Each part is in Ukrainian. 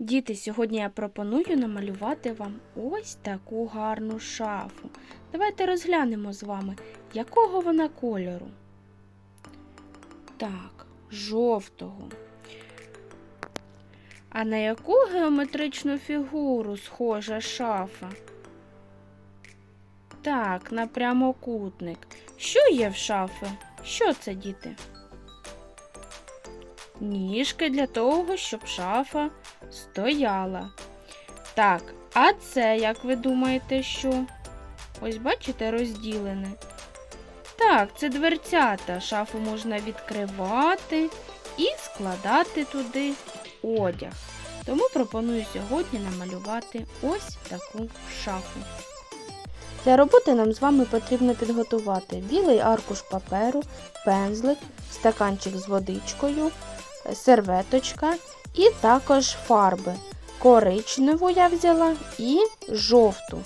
Діти, сьогодні я пропоную намалювати вам ось таку гарну шафу. Давайте розглянемо з вами, якого вона кольору. Так, жовтого. А на яку геометричну фігуру схожа шафа? Так, на прямокутник. Що є в шафи? Що це, діти? Ніжки для того, щоб шафа стояла. Так, а це, як ви думаєте, що? Ось бачите, розділене. Так, це дверцята. Шафу можна відкривати і складати туди одяг. Тому пропоную сьогодні намалювати ось таку шафу. Для роботи нам з вами потрібно підготувати білий аркуш паперу, пензлик, стаканчик з водичкою, серветочка і також фарби. Коричневу я взяла і жовту.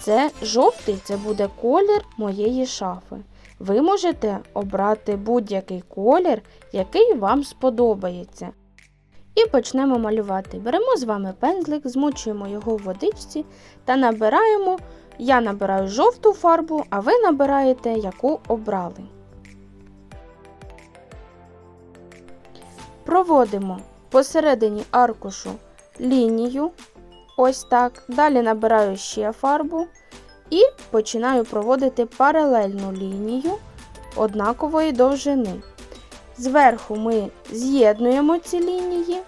Це жовтий це буде колір моєї шафи. Ви можете обрати будь-який колір, який вам сподобається. І почнемо малювати. Беремо з вами пензлик, змочуємо його в водичці та набираємо. Я набираю жовту фарбу, а ви набираєте, яку обрали. Проводимо посередині аркушу лінію. Ось так. Далі набираю ще фарбу і починаю проводити паралельну лінію однакової довжини. Зверху ми з'єднуємо ці лінії.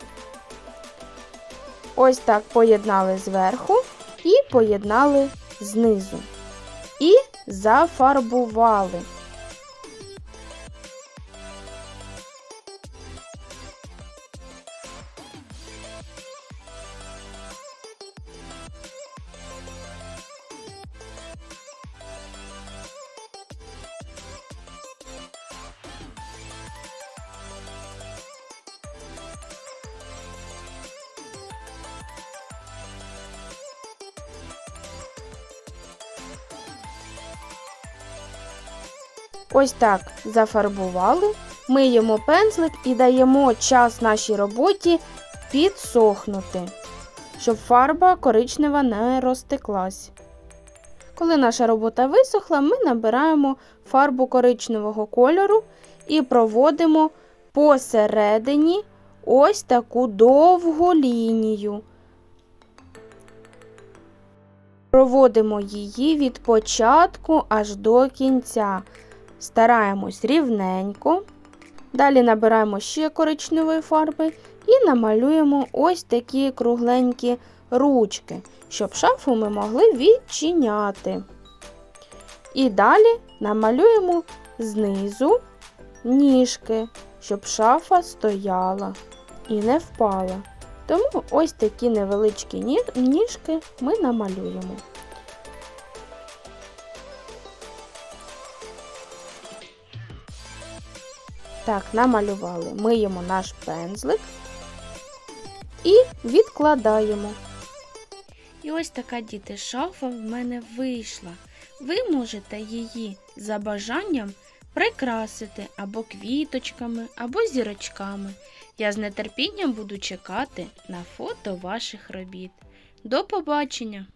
Ось так поєднали зверху і поєднали знизу. І зафарбували. Ось так зафарбували, миємо пензлик і даємо час нашій роботі підсохнути, щоб фарба коричнева не розтеклась. Коли наша робота висохла, ми набираємо фарбу коричневого кольору і проводимо посередині ось таку довгу лінію. Проводимо її від початку аж до кінця. Стараємось рівненько. Далі набираємо ще коричневої фарби і намалюємо ось такі кругленькі ручки, щоб шафу ми могли відчиняти. І далі намалюємо знизу ніжки, щоб шафа стояла і не впала. Тому ось такі невеличкі ніжки ми намалюємо. Так, намалювали. Миємо наш пензлик і відкладаємо. І ось така діти шафа в мене вийшла. Ви можете її за бажанням прикрасити або квіточками, або зірочками. Я з нетерпінням буду чекати на фото ваших робіт. До побачення!